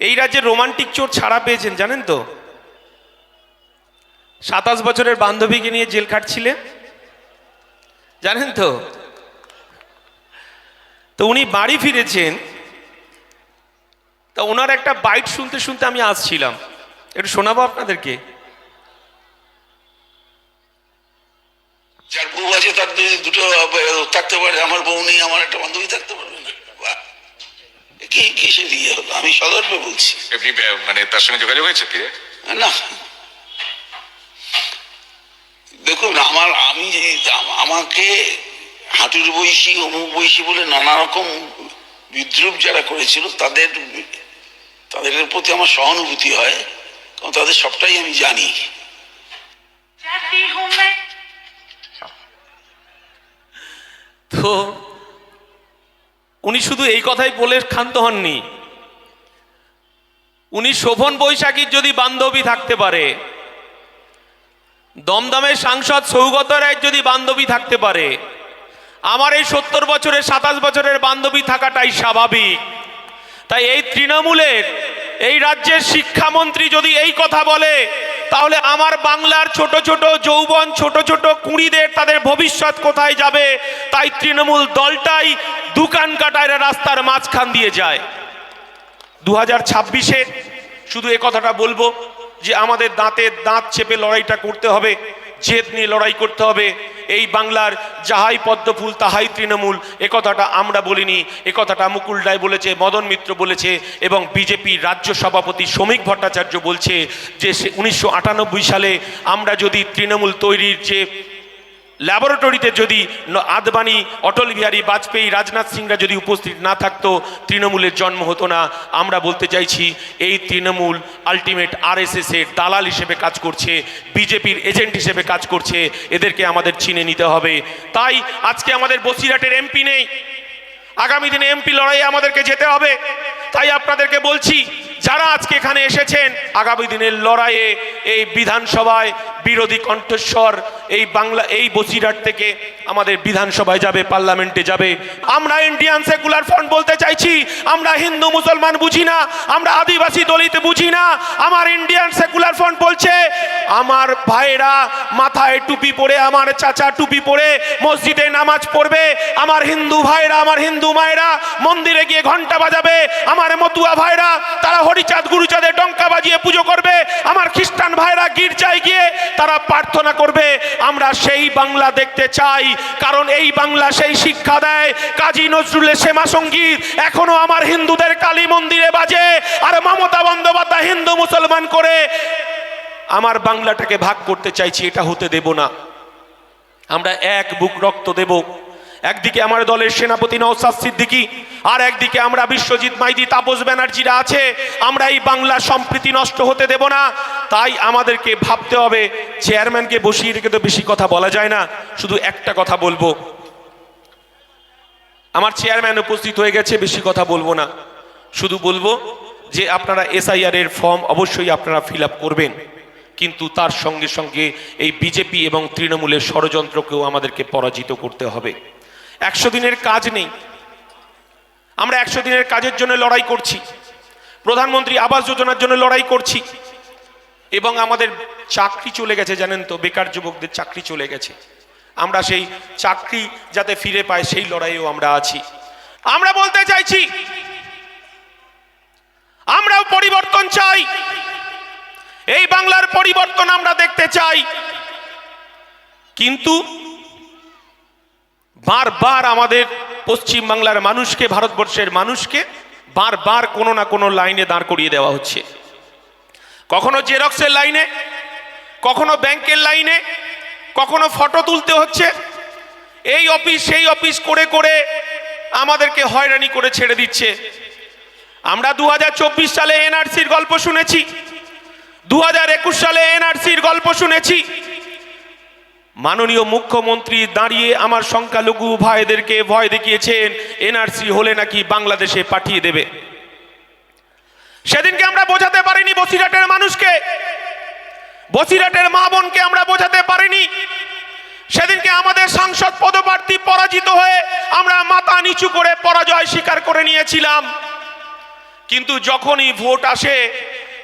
এই রাজ্যে রোমান্টিক চোর ছাড়া পেয়েছেন, জানেন তো? সাতাশ বছরের বান্ধবীকে নিয়ে জেল খাটছিলেন, জানেন তো? তো উনি বাড়ি ফিরেছেন, তা ওনার একটা বাইট শুনতে শুনতে আমি আসছিলাম। একটু শোনাবো আপনাদেরকে? যার বউ আছে তার দুটো থাকতে পারে, আমার বউ নেই, আমার একটা বান্ধবী থাকতে পারবে। কি কিসে হলো? আমি সদর্পে বলছি। আপনি মানে তার সঙ্গে যোগাযোগ হয়েছে না। দেখুন আমার আমি আমাকে হাঁটুর বৈশী অমুক বৈশী বলে নানা রকম বিদ্রুপ যারা করেছিল তাদের তাদের প্রতি আমার সহানুভূতি হয় কারণ তাদের সবটাই আমি জানি। তো উনি শুধু এই কথাই বলে ক্ষান্ত হননি। উনি শোভন বৈশাখীর যদি বান্ধবী থাকতে পারে, দমদমের সাংসদ সৌগত রায়ের যদি বান্ধবী থাকতে পারে, আমার এই সত্তর বছরের, সাতাশ বছরের বান্ধবী থাকাটাই স্বাভাবিক। তাই এই তৃণমূলের, এই রাজ্যের শিক্ষামন্ত্রী যদি এই কথা বলে, তাহলে আমার বাংলার ছোট ছোট যৌবন, ছোট ছোট কুড়িদের তাদের ভবিষ্যৎ কোথায় যাবে? তাই তৃণমূল দলটাই দোকান কাটায় রাস্তার মাঝখান দিয়ে যায়। দু হাজার ছাব্বিশে শুধু এ কথাটা বলব যে আমাদের দাঁতের দাঁত চেপে লড়াইটা করতে হবে, জেদ নিয়ে লড়াই করতে হবে। এই বাংলার যাহাই পদ্মফুল, তাহাই তৃণমূল, এ কথাটা আমরা বলিনি, এ কথাটা মুকুল রায় বলেছে, মদন মিত্র বলেছে এবং বিজেপির রাজ্য সভাপতি শ্রমিক ভট্টাচার্য বলছে যে উনিশশো আটানব্বই সালে আমরা যদি তৃণমূল তৈরির যে ল্যাবরেটরিতে যদি আদবানি, অটল বিহারী বাজপেয়ী, রাজনাথ সিংরা যদি উপস্থিত না থাকতো, তৃণমূলের জন্ম হতো না। আমরা বলতে চাইছি, এই তৃণমূল আলটিমেট এর দালাল হিসেবে কাজ করছে, বিজেপির এজেন্ট হিসেবে কাজ করছে, এদেরকে আমাদের চিনে নিতে হবে। তাই আজকে আমাদের বসিরহাটের এমপি নেই। আগামী দিনে এমপি লড়াইয়ে আমাদেরকে যেতে হবে। তাই আপনাদেরকে বলছি, যারা আজকে এখানে এসেছেন, আগামী দিনের লড়াইয়ে এই বিধানসভায় বিরোধী কণ্ঠস্বর এই বাংলা, এই বসিরহাট থেকে আমাদের বিধানসভায় যাবে, পার্লামেন্টে যাবে। আমরা ইন্ডিয়ান সেকুলার ফ্রন্ট বলতে চাইছি, আমরা হিন্দু মুসলমান বুঝি না, আমরা আদিবাসী দলিত বুঝি না, আমার ইন্ডিয়ান সেকুলার ফ্রন্ট বলছে, আমার ভাইরা মাথায় টুপি পরে, আমার চাচা টুপি পরে মসজিদে নামাজ পড়বে, আমার হিন্দু ভাইরা আমার হিন্দু মায়েরা মন্দিরে গিয়ে ঘণ্টা বাজাবে, আমার মতুয়া ভাইরা তারা হরিচাঁদ গুরুচাঁদের ডঙ্কা বাজিয়ে পুজো করবে, আমার খ্রিস্টান ভাইরা গির্জায় গিয়ে তারা প্রার্থনা করবে, আমরা সেই বাংলা দেখতে চাই। কারণ এই বাংলা সেই শিক্ষা দেয়। কাজী নজরুলের শ্যামা সংগীত এখনও আমার হিন্দুদের কালী মন্দিরে বাজে। আর মমতা বন্দ্যোপাধ্যায় হিন্দু মুসলমান করে। আমার বাংলাটাকে ভাগ করতে চাইছি, এটা হতে দেব না। আমরা এক বুক রক্ত দেব। একদিকে আমার দলের সেনাপতি নওসাদ সিদ্দিকী, আর একদিকে আমরা বিশ্বজিৎ মাইদি তাপস ব্যানার্জিরা আছে। আমরা এই বাংলা সম্প্রীতি নষ্ট হতে দেব না। তাই আমাদেরকে ভাবতে হবে, চেয়ারম্যানকে বসিয়ে রেখে তো বেশি কথা বলা যায় না, শুধু একটা কথা বলব। আমার চেয়ারম্যান উপস্থিত হয়ে গেছে, বেশি কথা বলব না। শুধু বলব যে আপনারা এসআইআর এর ফর্ম অবশ্যই আপনারা ফিল করবেন, কিন্তু তার সঙ্গে সঙ্গে এই বিজেপি এবং তৃণমূলের ষড়যন্ত্রকেও আমাদেরকে পরাজিত করতে হবে। একশো দিনের কাজ নেই। আমরা একশো দিনের কাজের জন্য লড়াই করছি। প্রধানমন্ত্রী আবাস যোজনার জন্য লড়াই করছি। এবং আমাদের চাকরি চলে গেছে, জানেন তো, বেকার যুবকদের চাকরি চলে গেছে। আমরা সেই চাকরি যাতে ফিরে পায় সেই লড়াইও আমরা আছি। আমরা বলতে চাইছি, আমরাও পরিবর্তন চাই। এই বাংলার পরিবর্তন আমরা দেখতে চাই। কিন্তু বারবার আমাদের পশ্চিম বাংলার মানুষকে, ভারতবর্ষের মানুষকে বারবার কোনো না কোনো লাইনে দাঁড় করিয়ে দেওয়া হচ্ছে। কখনো জেরক্সের লাইনে, কখনো ব্যাংকের লাইনে, কখনো ফটো তুলতে হচ্ছে। এই অফিস, সেই অফিস করে করে আমাদেরকে হয়রানি করে ছেড়ে দিচ্ছে। আমরা দু হাজার চব্বিশ সালে এনআরসির গল্প শুনেছি দু হাজার একুশ সালে এনআরসির গল্প শুনেছি। মাননীয় মুখ্যমন্ত্রী দাঁড়িয়ে আমার সংখ্যালঘু ভাইদেরকে ভয় দেখিয়েছেন, এনআরসি হলে নাকি বাংলাদেশে পাঠিয়ে দেবে। সেদিনকে আমরা বোঝাতে পারিনি বসিরহাটের মানুষকে। বসিরহাটের মা বোনকে আমরা বোঝাতে পারিনি। সেদিনকে আমাদের সাংসদ পদপ্রার্থী পরাজিত হয়ে আমরা মাথা নিচু করে পরাজয় স্বীকার করে নিয়েছিলাম। কিন্তু যখনই ভোট আসে,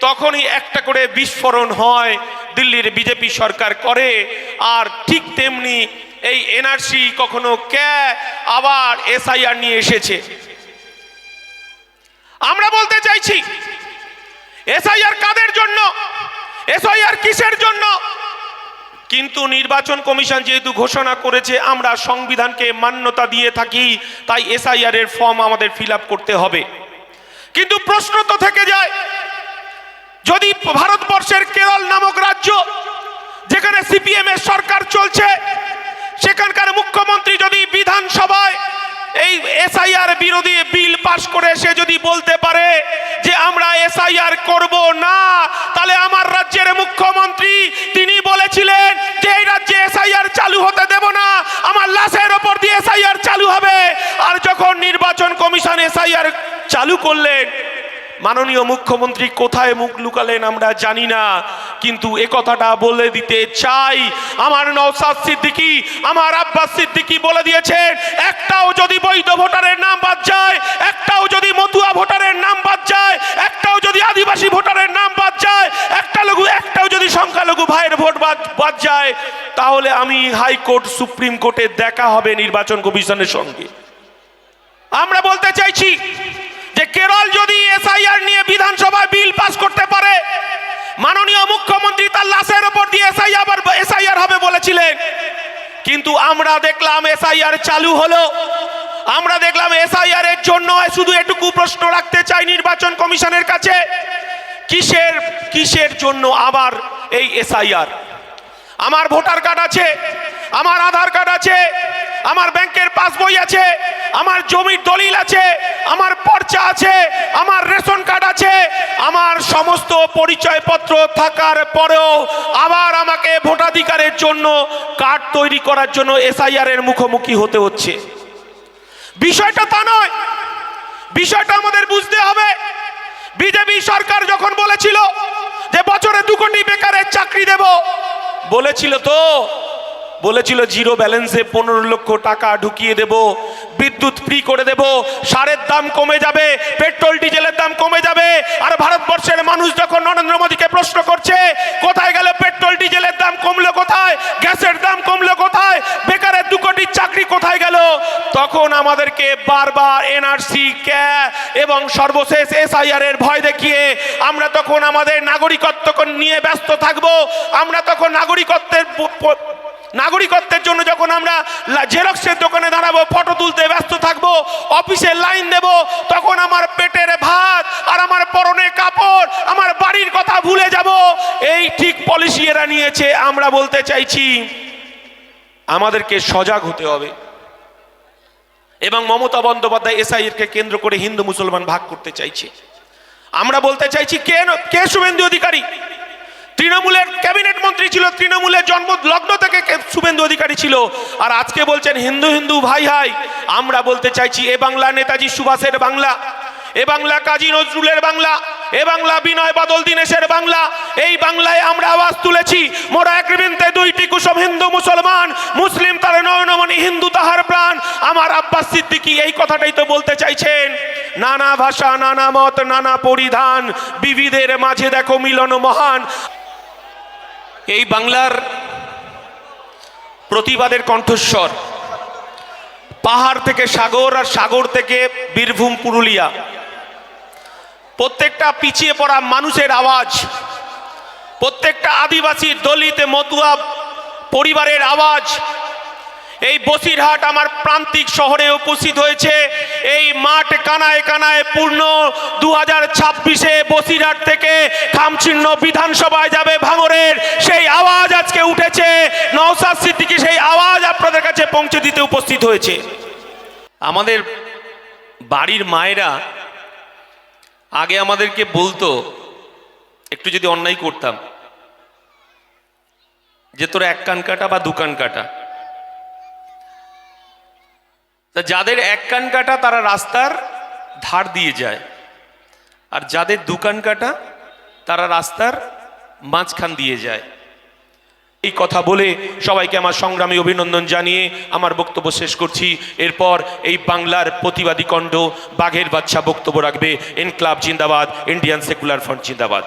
তখনই একটা করে বিস্ফোরণ হয়, দিল্লির বিজেপি সরকার করে, আর ঠিক তেমনি এই এনআরসি কখনো ক্যা আবার এসআইআর নিয়ে এসেছে। আমরা বলতে চাইছি, এসআইআর কাদের জন্য? এসআইআর কিসের জন্য? কিন্তু নির্বাচন কমিশন যেহেতু ঘোষণা করেছে, আমরা সংবিধানকে মান্যতা দিয়ে থাকি, তাই এসআইআর এর ফর্ম আমাদের ফিল করতে হবে। কিন্তু প্রশ্ন তো থেকে যায়, যদি ভারতবর্ষের কেরল নামক রাজ্য, যেখানে সিপিএম এর সরকার চলছে, সেখানকার মুখ্যমন্ত্রী যদি বিধানসভায় এই এসআইআর বিরোধী বিল পাশ করে, সে যদি বলতে এসআইআর করব না, তাহলে আমার রাজ্যের মুখ্যমন্ত্রী তিনি বলেছিলেন যে এই রাজ্যে এসআইআর চালু হতে দেব না, আমার লাশের ওপর দিয়ে এসআইআর চালু হবে। আর যখন নির্বাচন কমিশন এসআইআর চালু করলেন মাননীয় মুখ্যমন্ত্রী কোথায় মুখ লুকালেন আমরা জানি না, কিন্তু এ কথাটা বলে দিতে চাই। আমার নওসাদ সিদ্দিকি, আমার আব্বাস সিদ্দিকি বলে দিয়েছেন, একটাও যদি বৈধ ভোটারের নাম বাদ যায়, একটাও যদি মতুয়া ভোটারের নাম বাদ যায়, একটাও যদি আদিবাসী ভোটারের নাম বাদ যায়, একটা লঘু, একটাও যদি সংখ্যালঘু ভাইয়ের ভোট বাদ বাদ যায়, তাহলে আমি হাইকোর্ট, সুপ্রিম কোর্টে দেখা হবে নির্বাচন কমিশনের সঙ্গে। আমরা বলতে চাইছি যে কেরল যদি এসআইআর নিয়ে বিধানসভায় বিল পাস করতে পারে, মাননীয় মুখ্যমন্ত্রী তার লাশের ওপর দিয়ে এসআইআর এসআইআর হবে বলেছিলেন। কিন্তু আমরা দেখলাম এসআইআর চালু হলো। আমরা দেখলাম এসআইআর এর জন্য শুধু এটুকু প্রশ্ন রাখতে চাই নির্বাচন কমিশনের কাছে। কিসের কিসের জন্য আবার এই এসআইআর? আমার ভোটার কার্ড আছে, আমার আধার কার্ড আছে আমার ব্যাংকের পাসবই আছে, আমার জমির দলিল আছে, আমার পর্চা আছে, আমার রেশন কার্ড আছে, আমার সমস্ত পরিচয়পত্র থাকার পরেও আবার আমাকে ভোটাধিকারের জন্য কার্ড তৈরি করার জন্য এসআইআর এর মুখোমুখি হতে হচ্ছে। বিষয়টা তা নয়, বিষয়টা আমাদের বুঝতে হবে। বিজেপি সরকার যখন বলেছিল যে বছরে দু কোটি বেকারের চাকরি দেব, বলেছিল তো। বলেছিল, জিরো ব্যালেন্সে পনেরো লক্ষ টাকা ঢুকিয়ে দেব, বিদ্যুৎ ফ্রি করে দেব, সারের দাম কমে যাবে, পেট্রোল, ডিজেলের দাম কমে যাবে। আর ভারতবর্ষের মানুষ যখন নরেন্দ্র মোদীকে প্রশ্ন করছে, কোথায় গেল পেট্রোল, ডিজেলের দাম কমলো কোথায়? গ্যাসের দাম কমলো কোথায়? বেকারের দু কোটির চাকরি কোথায় গেল? তখন আমাদেরকে বারবার এনআরসি ক্যা এবং সর্বশেষ এসআইআর এর ভয় দেখিয়ে, আমরা তখন আমাদের নাগরিকত্ব নিয়ে ব্যস্ত থাকব, আমরা তখন নাগরিকত্বের নাগরিকত্বের জন্য যখন আমরা জেরক্সের দোকানে দাঁড়াবো, ফটো তুলতে ব্যস্ত থাকব অফিসে লাইন দেব, তখন আমার পেটের ভাত আর আমার পরনে কাপড়, আমার বাড়ির কথা ভুলে যাব। এই ঠিক পলিসি এরা নিয়েছে, আমরা বলতে চাইছি, আমাদেরকে সজাগ হতে হবে। এবং মমতা বন্দ্যোপাধ্যায় এসআইএরকে কেন্দ্র করে হিন্দু মুসলমান ভাগ করতে চাইছে। আমরা বলতে চাইছি, কে কে শুভেন্দু অধিকারী? তৃণমূলের ক্যাবিনেট মন্ত্রী ছিল, তৃণমূলের জন্ম লগ্ন থেকে শুভেন্দু অধিকারী ছিল। আর আজকে বলছেন হিন্দু হিন্দু ভাই হাই। আমরা বলতে চাইছি, এ বাংলা নেতাজি সুভাষের বাংলা, এ বাংলা কাজী নজরুলের বাংলা, এ বাংলা বিনয় বাদল দীনেশের বাংলা, এই বাংলায় আমরা আওয়াজ তুলেছি। মোরা এক বৃন্তে দুইটি কুসুম হিন্দু মুসলমান, মুসলিম তার নয়নমণি হিন্দু তাহার প্রাণ। আমার আব্বাস সিদ্দিকি এই কথাটাই তো বলতে চাইছেন। নানা ভাষা, নানা মত, নানা পরিধান, বিবিধের মাঝে দেখো মিলন মহান। এই বাংলার প্রতিবাদের কণ্ঠস্বর। পাহাড় থেকে সাগর আর সাগর থেকে বীরভূম, পুরুলিয়া। প্রত্যেকটা পিছিয়ে পড়া মানুষের আওয়াজ, প্রত্যেকটা আদিবাসী দলিত, মতুয়া পরিবারের আওয়াজ এই বসিরহাট আমার প্রান্তিক শহরে উপস্থিত হয়েছে। এই মাঠ কানায় কানায় পূর্ণ। দু হাজার ছাব্বিশে বসিরহাট থেকে খামচিহ্ন বিধানসভায় যাবে ভাঙরের। সেই আওয়াজ আজকে উঠেছে। নওসাদ সিদ্দিকি সেই আওয়াজ আপনাদের কাছে পৌঁছে দিতে উপস্থিত হয়েছে। আমাদের বাড়ির মায়েরা আগে আমাদেরকে বলতো, একটু যদি অন্যায় করতাম, যে তোর এক কান কাটা বা দু কান কাটা। তা যাদের এক কান কাটা, তারা রাস্তার ধার দিয়ে যায়। আর যাদের দু কান কাটা, তারা রাস্তার মাঝখান দিয়ে যায়। এই কথা বলে সবাইকে আমার সংগ্রামী অভিনন্দন জানিয়ে আমার বক্তব্য শেষ করছি। এরপর এই বাংলার প্রতিবাদী কণ্ঠ বাঘের বাচ্চা বক্তব্য রাখবে এনক্লাব জিন্দাবাদ, ইন্ডিয়ান সেকুলার ফ্রন্ট জিন্দাবাদ।